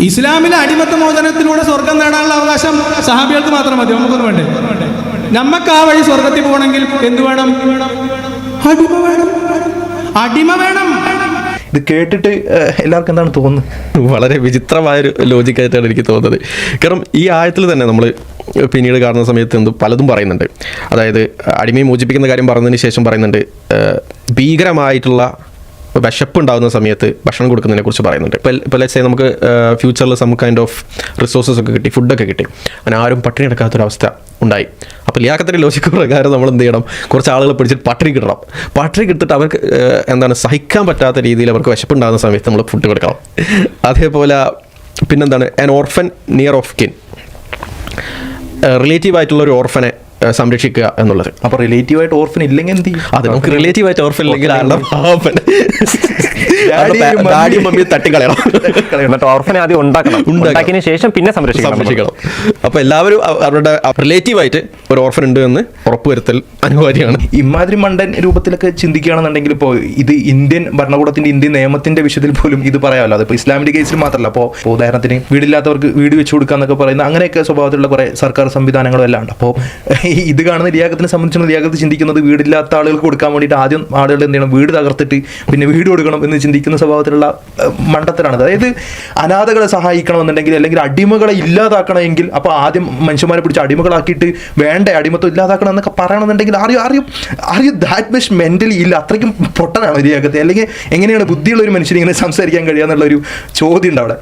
ഇസ്ലാമിലെ അടിമത്ത മോചനത്തിലൂടെ സ്വർഗം നേടാനുള്ള അവകാശം സഹാബികൾക്ക് മാത്രം മതി. നമുക്കൊന്നും വേണ്ടേ? നമുക്ക് ആ വഴി സ്വർഗത്തിൽ പോകണമെങ്കിൽ എന്ത് വേണം? അടിമ വേണം. അടിമ വേണം. ഇത് കേട്ടിട്ട് എല്ലാവർക്കും എന്താണ് തോന്നുന്നത്? വളരെ വിചിത്രമായൊരു ലോജിക്കായിട്ടാണ് എനിക്ക് തോന്നുന്നത്. കാരണം ഈ ആയത്തിൽ തന്നെ നമ്മൾ പിന്നീട് കാണുന്ന സമയത്ത് എന്ത് പലതും പറയുന്നുണ്ട്. അതായത് അടിമയെ മോചിപ്പിക്കുന്ന കാര്യം പറഞ്ഞതിന് ശേഷം പറയുന്നുണ്ട് ഭീകരമായിട്ടുള്ള വിശപ്പ് ഉണ്ടാകുന്ന സമയത്ത് ഭക്ഷണം കൊടുക്കുന്നതിനെ കുറിച്ച് പറയുന്നുണ്ട്. ഇപ്പോൾ ഇപ്പോൾ ലെറ്റ്സ് നമുക്ക് ഫ്യൂച്ചറിൽ സം കൈൻഡ് ഓഫ് റിസോഴ്സസ് ഒക്കെ കിട്ടി ഫുഡൊക്കെ കിട്ടി. അങ്ങനെ ആരും പട്ടിണി എടുക്കാത്തൊരവസ്ഥ ഉണ്ടായി. അപ്പോൾ ലിയാക്കത്തിന്റെ ലോജിക്ക് പ്രകാരം നമ്മൾ എന്ത് ചെയ്യണം? കുറച്ച് ആളുകളെ പിടിച്ചിട്ട് പട്ടിണി കിട്ടണം. പട്ടിണി കിട്ടിട്ട് അവർക്ക് എന്താണ് സഹിക്കാൻ പറ്റാത്ത രീതിയിൽ അവർക്ക് വിശപ്പ് ഉണ്ടാകുന്ന സമയത്ത് നമ്മൾ ഫുഡ് കൊടുക്കണം. അതേപോലെ പിന്നെന്താണ്? An orphan near of kin relative ആയിട്ടുള്ള ഒരു ഓർഫനെ സംരക്ഷിക്കുക എന്നുള്ളത്. അപ്പൊ റിലേറ്റീവ് ആയിട്ട് ഓർഫൻ ഇല്ലെങ്കിൽ എന്ത് ചെയ്യും? അതെ നമുക്ക് റിലേറ്റീവ് ആയിട്ട് ഓർഫൻ ഇല്ലെങ്കിൽ. ഡാഡിയും മമ്മിയും- തട്ടിക്കളയണം. എന്നിട്ട് ആദ്യം ഉണ്ടാക്കണം. ഉണ്ടാക്കിയതിന് ശേഷം പിന്നെ സംരക്ഷിക്കണം നമ്മൾ. സംരക്ഷിക്കണം. അപ്പൊ എല്ലാവരും അവ- അവരുടെ റിലേറ്റീവ് ആയിട്ട് ഒരു ഓർഫൻ ഉണ്ട് എന്ന് ഉറപ്പുവരുത്തൽ അനിവാര്യമാണ്. ഇമാതിരി മണ്ടൻ രൂപത്തിലൊക്കെ ചിന്തിക്കുകയാണെന്നുണ്ടെങ്കിൽ ഇപ്പോൾ ഇത് ഇന്ത്യൻ ഭരണകൂടത്തിന്റെ ഇന്ത്യൻ നിയമത്തിന്റെ വിഷയത്തിൽ പോലും ഇത് പറയാമല്ലോ. അതിപ്പോൾ ഇസ്ലാമിന്റെ കേസിൽ മാത്രമല്ല. അപ്പോൾ ഉദാഹരണത്തിന് വീടില്ലാത്തവർക്ക് വീട് വെച്ചു കൊടുക്കുക എന്നൊക്കെ പറയുന്ന അങ്ങനെയൊക്കെ സ്വഭാവത്തിലുള്ള കുറേ സർക്കാർ സംവിധാനങ്ങളും എല്ലാം ഉണ്ട്. അപ്പോൾ ഇത് കാണുന്ന ലിയാഖത്തിനെ സംബന്ധിച്ചുള്ള ലിയാഖത്ത് ചിന്തിക്കുന്നത് വീടില്ലാത്ത ആളുകൾക്ക് കൊടുക്കാൻ വേണ്ടിയിട്ട് ആദ്യം ആളുകൾ എന്ത് ചെയ്യണം? വീട് തകർത്തിട്ട് പിന്നെ വീട് കൊടുക്കണം എന്ന് ചിന്തിക്കുന്ന സ്വഭാവത്തിലുള്ള മണ്ടത്തരാണത്. മണ്ടത്തരാണ് അതായത് അനാഥകളെ സഹായിക്കണമെന്നുണ്ടെങ്കിൽ അല്ലെങ്കിൽ അടിമകളെ ഇല്ലാതാക്കണമെങ്കിൽ അപ്പോൾ ആദ്യം മനുഷ്യന്മാരെ പിടിച്ച് അടിമകളാക്കിയിട്ട് വേണ്ട അടിമത്വം ഇല്ലാതാക്കണം എന്നൊക്കെ പറയണമെന്നുണ്ടെങ്കിൽ അറിയും അറിയും അറിയും ദാറ്റ് മച്ച് മെന്റലി ഇല്ല. അത്രയ്ക്കും പൊട്ടനാണ് ലിയാഖത്ത് അല്ലെങ്കിൽ എങ്ങനെയാണ് ബുദ്ധിയുള്ള ഒരു മനുഷ്യനെ ഇങ്ങനെ സംസാരിക്കാൻ കഴിയുക ഒരു ചോദ്യം ഉണ്ട് അവിടെ.